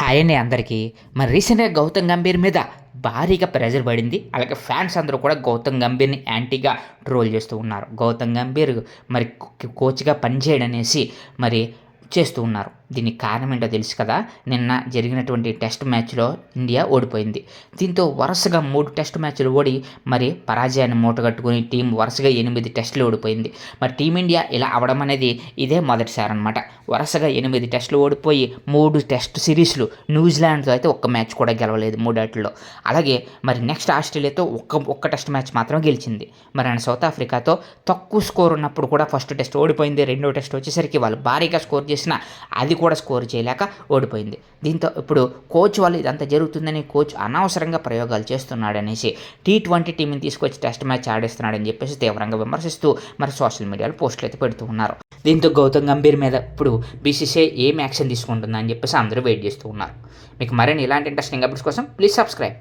Hi అండి అందరికీ. మరి రీసెంట్గా గౌతమ్ గంభీర్ మీద భారీగా ప్రెజర్ పడింది. అలాగే ఫ్యాన్స్ అందరూ కూడా గౌతమ్ గంభీర్ని యాంటీగా ట్రోల్ చేస్తూ ఉన్నారు. గౌతమ్ గంభీర్ మరి కోచ్గా పనిచేయడనేసి మరి చేస్తూ ఉన్నారు. దీనికి కారణం ఏంటో తెలుసు కదా? నిన్న జరిగినటువంటి టెస్ట్ మ్యాచ్లో ఇండియా ఓడిపోయింది. దీంతో వరుసగా మూడు టెస్ట్ మ్యాచ్లు ఓడి మరి పరాజయాన్ని మూటగట్టుకుని టీం వరుసగా ఎనిమిది టెస్టులు ఓడిపోయింది. మరి టీమిండియా ఇలా అవడం అనేది ఇదే మొదటిసారి అనమాట వరుసగా ఎనిమిది టెస్టులు ఓడిపోయి మూడు టెస్ట్ సిరీస్లు న్యూజిలాండ్తో అయితే ఒక్క మ్యాచ్ కూడా గెలవలేదు మూడాటిలో అలాగే మరి నెక్స్ట్ ఆస్ట్రేలియాతో ఒక్క ఒక్క టెస్ట్ మ్యాచ్ మాత్రం గెలిచింది. మరి ఆయన సౌత్ ఆఫ్రికాతో తక్కువ స్కోర్ ఉన్నప్పుడు కూడా ఫస్ట్ టెస్ట్ ఓడిపోయింది. రెండో టెస్ట్ వచ్చేసరికి వాళ్ళు భారీగా స్కోర్ చేసిన అది అది కూడా స్కోర్ చేయలేక ఓడిపోయింది. దీంతో ఇప్పుడు కోచ్ వాళ్ళు ఇదంతా జరుగుతుందని కోచ్ అనవసరంగా ప్రయోగాలు చేస్తున్నాడనేసి టీ ట్వంటీ టీంని తీసుకొచ్చి టెస్ట్ మ్యాచ్ ఆడేస్తున్నాడని చెప్పేసి తీవ్రంగా విమర్శిస్తూ మరి సోషల్ మీడియాలో పోస్టులు అయితే పెడుతూ ఉన్నారు. దీంతో గౌతమ్ గంభీర్ మీద ఇప్పుడు బీసీసీఐ ఏం యాక్షన్ తీసుకుంటుందని చెప్పేసి అందరూ వెయిట్ చేస్తూ ఉన్నారు. మీకు మరిన్ని ఇలాంటి ఇంట్రెస్టింగ్ అప్డేట్స్ కోసం ప్లీజ్ సబ్స్క్రైబ్.